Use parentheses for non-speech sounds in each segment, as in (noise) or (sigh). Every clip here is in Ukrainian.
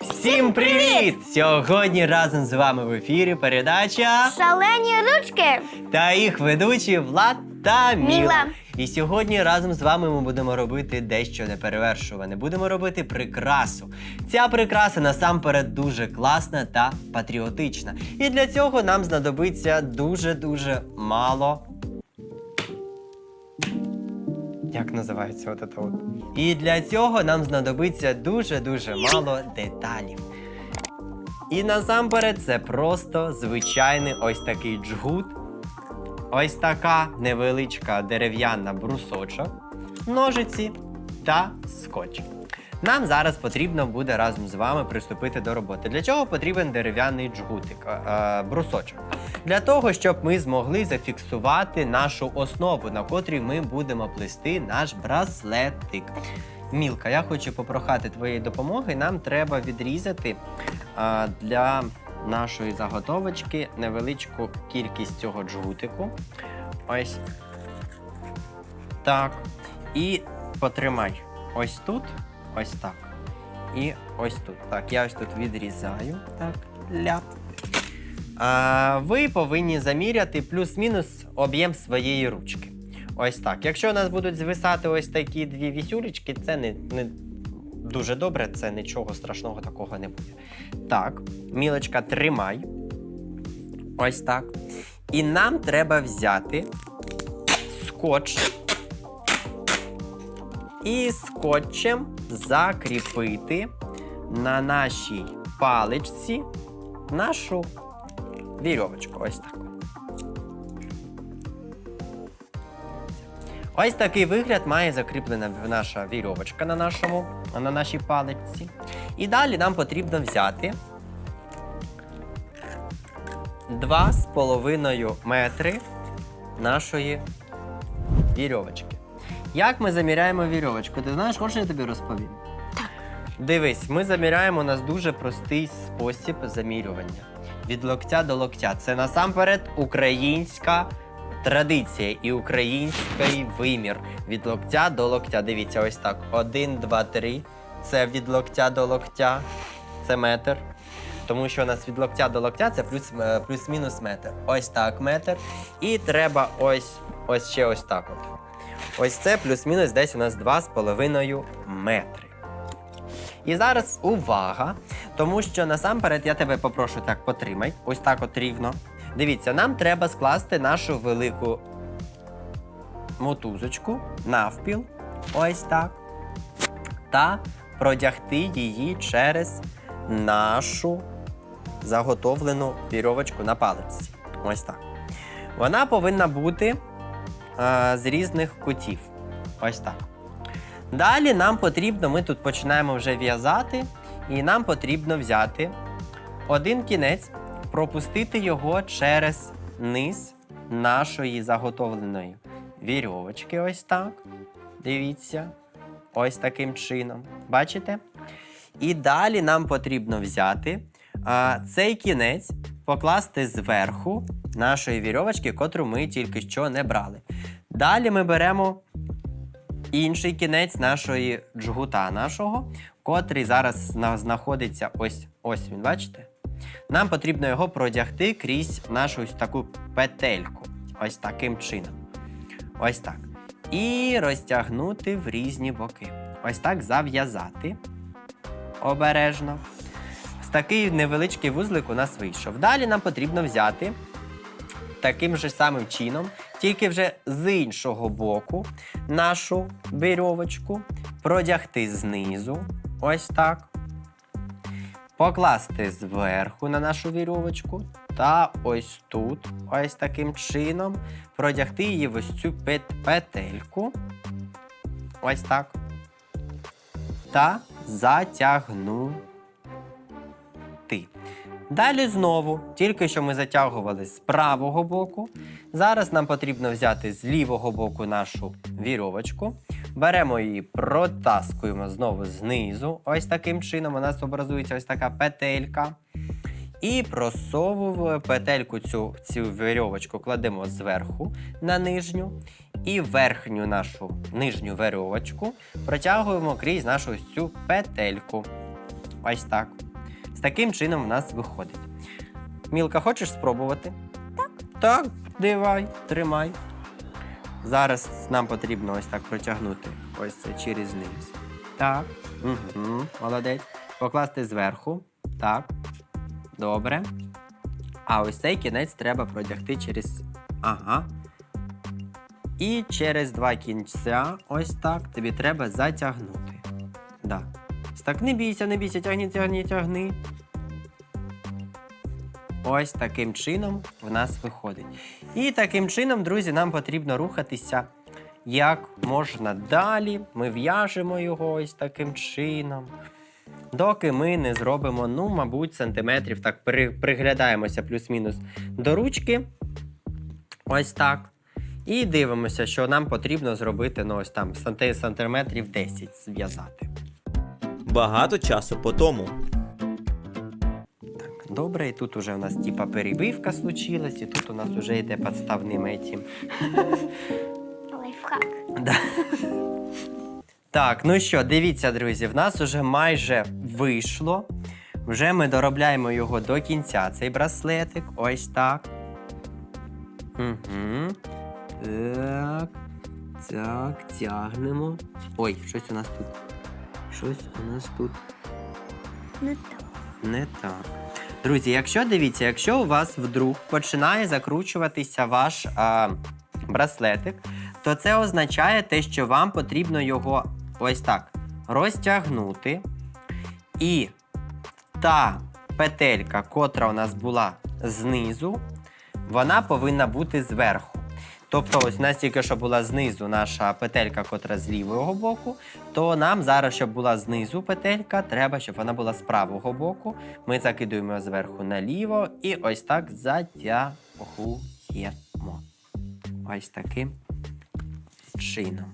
Всім привіт! Сьогодні разом з вами в ефірі передача Шалені ручки. та їх ведучі Влад та Міла. Міла. І сьогодні разом з вами ми будемо робити дещо неперевершуване. Будемо робити прикрасу. Ця прикраса насамперед дуже класна та патріотична. І для цього нам знадобиться дуже-дуже мало. Як називається от це от? І для цього нам знадобиться дуже-дуже мало деталів. І насамперед це просто звичайний ось такий джгут. Ось така невеличка дерев'яна брусочок, ножиці та скотч. Нам зараз потрібно буде разом з вами приступити до роботи. Для чого потрібен дерев'яний джгутик, е, е, брусочок? Для того, щоб ми змогли зафіксувати нашу основу, на котрій ми будемо плести наш браслетик. Мілка, я хочу попрохати твоєї допомоги. Нам треба відрізати а, для нашої заготовочки невеличку кількість цього джгутику. Ось так. І потримай ось тут, ось так. І ось тут. Так, я ось тут відрізаю. Так, ляп. А, ви повинні заміряти плюс-мінус об'єм своєї ручки. Ось так. Якщо у нас будуть звисати ось такі дві вісюлечки, це не, не дуже добре, це нічого страшного такого не буде. Так, мілочка, тримай. Ось так. І нам треба взяти скотч. І скотчем закріпити на нашій паличці нашу вірьовочку. Ось так. Ось такий вигляд має закріплена наша вірьовочка на, нашому, на нашій паличці. І далі нам потрібно взяти 2,5 метри нашої вірьовочки. Як ми заміряємо вірьовочку? Ти знаєш, хочеш я тобі розповім? Так. Дивись, ми заміряємо у нас дуже простий спосіб замірювання. Від локтя до локтя. Це насамперед українська традиція і український вимір. Від локтя до локтя. Дивіться, ось так. Один, два, три. Це від локтя до локтя. Це метр. Тому що у нас від локтя до локтя це плюс, е, плюс-мінус метр. Ось так метр. І треба ось, ось ще ось так. От. Ось це плюс-мінус десь у нас 2,5 метри. І зараз увага, тому що насамперед я тебе попрошу так потримай, ось так от рівно. Дивіться, нам треба скласти нашу велику мотузочку навпіл, ось так. Та продягти її через нашу заготовлену вірьовочку на паличці. Ось так. Вона повинна бути е, з різних кутів. Ось так. Далі нам потрібно, ми тут починаємо вже в'язати, і нам потрібно взяти один кінець, пропустити його через низ нашої заготовленої вірьовочки. Ось так. Дивіться. Ось таким чином. Бачите? І далі нам потрібно взяти а, цей кінець, покласти зверху нашої вірьовочки, котру ми тільки що не брали. Далі ми беремо інший кінець нашої джгута нашого, котрий зараз знаходиться ось ось він, бачите? Нам потрібно його продягти крізь нашу ось таку петельку. Ось таким чином. Ось так. І розтягнути в різні боки. Ось так зав'язати. Обережно. Ось такий невеличкий вузлик у нас вийшов. Далі нам потрібно взяти таким же самим чином, тільки вже з іншого боку нашу вірьовочку, продягти знизу, ось так. Покласти зверху на нашу вірьовочку та ось тут, ось таким чином, продягти її в ось цю пет- петельку. Ось так. Та затягнути. Далі знову, тільки що ми затягували з правого боку. Зараз нам потрібно взяти з лівого боку нашу вірьовочку, Беремо її, протаскуємо знову знизу. Ось таким чином. У нас образується ось така петелька. І просовуємо петельку цю, цю вірьовочку кладемо зверху на нижню. І верхню нашу нижню верьовочку протягуємо крізь нашу ось цю петельку. Ось так. З таким чином в нас виходить. Мілка, хочеш спробувати? Так. Так, давай, тримай. Зараз нам потрібно ось так протягнути ось це через низ. Так. Угу. Молодець. Покласти зверху. Так. Добре. А ось цей кінець треба продягти через. Ага. І через два кінця, ось так, тобі треба затягнути. Да. Так, не бійся, не бійся, тягни, тягни, тягни. Ось таким чином в нас виходить. І таким чином, друзі, нам потрібно рухатися як можна далі. Ми в'яжемо його ось таким чином. Доки ми не зробимо, ну, мабуть, сантиметрів, так при, приглядаємося плюс-мінус до ручки. Ось так. І дивимося, що нам потрібно зробити ну, ось там сантиметрів 10 зв'язати. Багато часу по тому. Добре, і тут уже у нас типа перебивка случилась, і тут у нас вже йде підставним етім. Лайфхак. (laughs) Да. Так, ну що, дивіться, друзі, в нас уже майже вийшло. Вже ми доробляємо його до кінця, цей браслетик. Ось так. Угу. Так. Так, тягнемо. Ой, щось у нас тут. Щось у нас тут Не так. не так. Друзі, якщо дивіться, якщо у вас вдруг починає закручуватися ваш а, браслетик, то це означає те, що вам потрібно його ось так розтягнути. І та петелька, котра у нас була знизу, вона повинна бути зверху. Тобто, ось у нас тільки що була знизу наша петелька, котра з лівого боку, то нам зараз, щоб була знизу петелька, треба, щоб вона була з правого боку. Ми закидуємо зверху наліво і ось так затягуємо. Ось таким чином.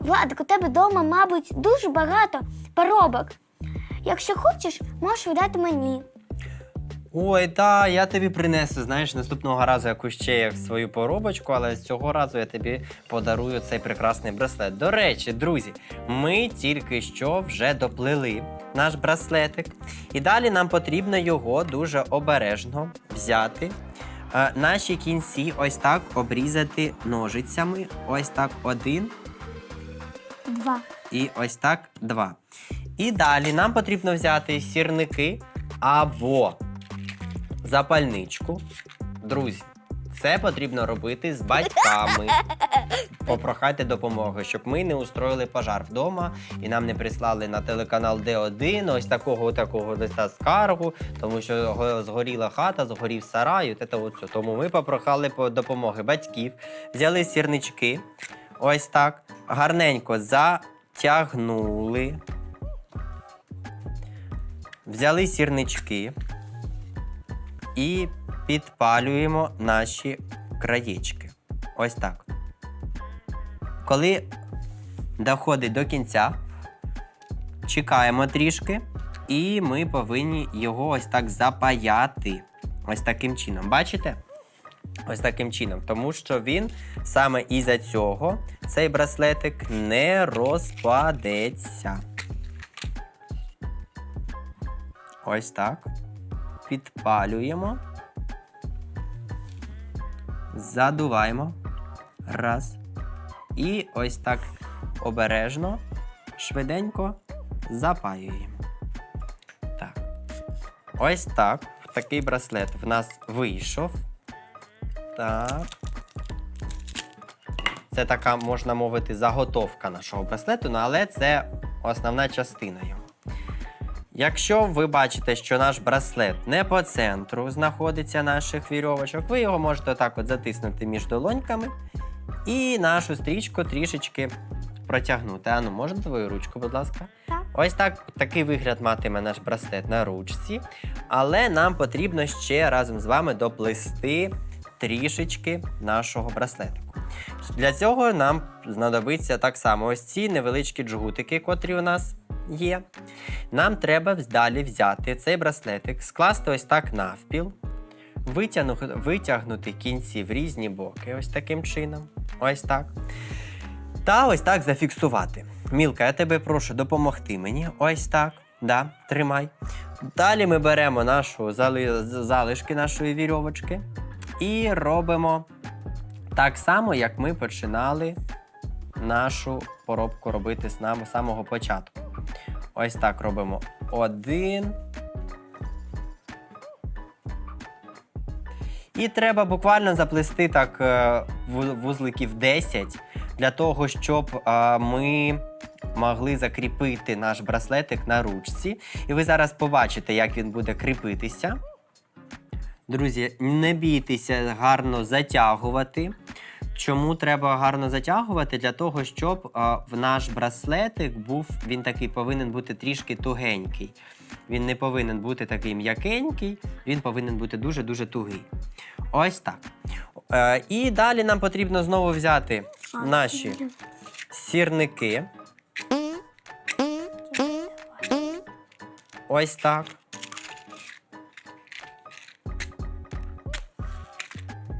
Владик, у тебе вдома, мабуть, дуже багато поробок. Якщо хочеш, можеш видати мені. Ой, та я тобі принесу, знаєш, наступного разу якусь ще як свою поробочку, але цього разу я тобі подарую цей прекрасний браслет. До речі, друзі, ми тільки що вже доплели наш браслетик, і далі нам потрібно його дуже обережно взяти. Е, наші кінці ось так обрізати ножицями. Ось так один Два. і ось так два. І далі нам потрібно взяти сірники або запальничку. Друзі, це потрібно робити з батьками. (laughs) Попрохайте допомоги, щоб ми не устроїли пожар вдома і нам не прислали на телеканал Д1 ось такого такого листа скаргу, тому що згоріла хата, згорів сарай, от це от. Тому ми попрохали по- допомоги батьків, взяли сірнички, ось так, гарненько затягнули. Взяли сірнички і підпалюємо наші краєчки. Ось так. Коли доходить до кінця, чекаємо трішки, і ми повинні його ось так запаяти. Ось таким чином. Бачите? Ось таким чином. Тому що він саме із-за цього цей браслетик не розпадеться. Ось так. Підпалюємо. Задуваємо. Раз. І ось так обережно, швиденько запаюємо. Так. Ось так. Такий браслет в нас вийшов. Так. Це така, можна мовити, заготовка нашого браслету, ну, але це основна частина його. Якщо ви бачите, що наш браслет не по центру знаходиться наших вірьовочок, ви його можете так от затиснути між долоньками і нашу стрічку трішечки протягнути. Ану, можна твою ручку, будь ласка? Так. Ось так такий вигляд матиме наш браслет на ручці. Але нам потрібно ще разом з вами доплести трішечки нашого браслетику. Для цього нам знадобиться так само ось ці невеличкі джгутики, котрі у нас є. Нам треба далі взяти цей браслетик, скласти ось так навпіл, витягнути, кінці в різні боки, ось таким чином. Ось так. Та ось так зафіксувати. Мілка, я тебе прошу допомогти мені. Ось так. Да, тримай. Далі ми беремо нашу зали... залишки нашої вірьовочки і робимо так само, як ми починали нашу поробку робити з нами з самого початку. Ось так робимо один. І треба буквально заплести так е, вузликів 10 для того, щоб ми могли закріпити наш браслетик на ручці. І ви зараз побачите, як він буде кріпитися. Друзі, не бійтеся гарно затягувати. Чому треба гарно затягувати? Для того, щоб а, в наш браслетик був, він такий повинен бути трішки тугенький. Він не повинен бути такий м'якенький, він повинен бути дуже-дуже тугий. Ось так. Е, і далі нам потрібно знову взяти наші сірники. Ось так.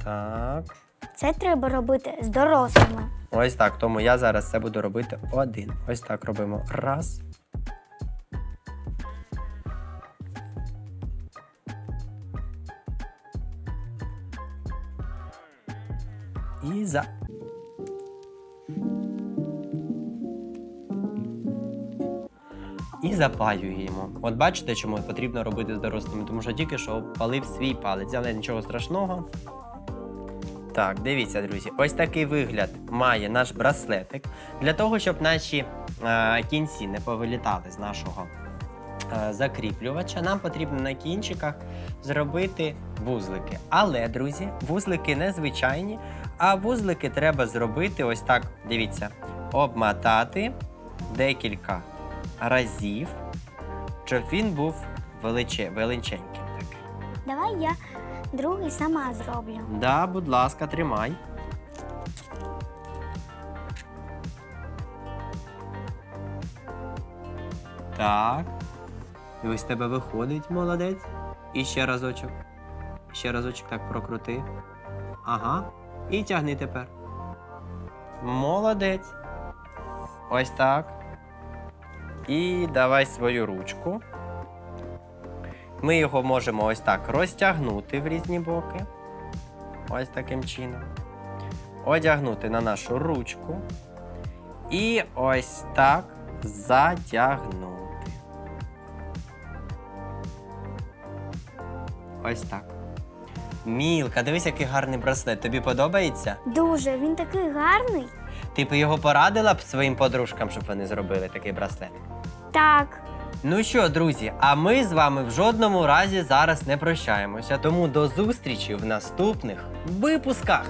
Так. Це треба робити з дорослими. Ось так. Тому я зараз це буду робити один. Ось так робимо. Раз. І за. І запаюємо. От бачите, чому потрібно робити з дорослими, тому що тільки що палив свій палець, але нічого страшного. Так, дивіться, друзі, ось такий вигляд має наш браслетик. Для того, щоб наші е, кінці не повилітали з нашого е, закріплювача, нам потрібно на кінчиках зробити вузлики. Але, друзі, вузлики не звичайні, а вузлики треба зробити ось так. Дивіться, обмотати декілька разів, щоб він був величе, величеньким. Давай я другий сама зроблю. Да, будь ласка, тримай. Так. І ось тебе виходить, молодець. І ще разочок. Ще разочок так прокрути. Ага. І тягни тепер. Молодець. Ось так. І давай свою ручку. Ми його можемо ось так розтягнути в різні боки. Ось таким чином. Одягнути на нашу ручку. І ось так затягнути. Ось так. Мілка, дивись, який гарний браслет. Тобі подобається? Дуже, він такий гарний. Ти б його порадила б своїм подружкам, щоб вони зробили такий браслет? Так. Ну що, друзі, а ми з вами в жодному разі зараз не прощаємося. Тому до зустрічі в наступних випусках.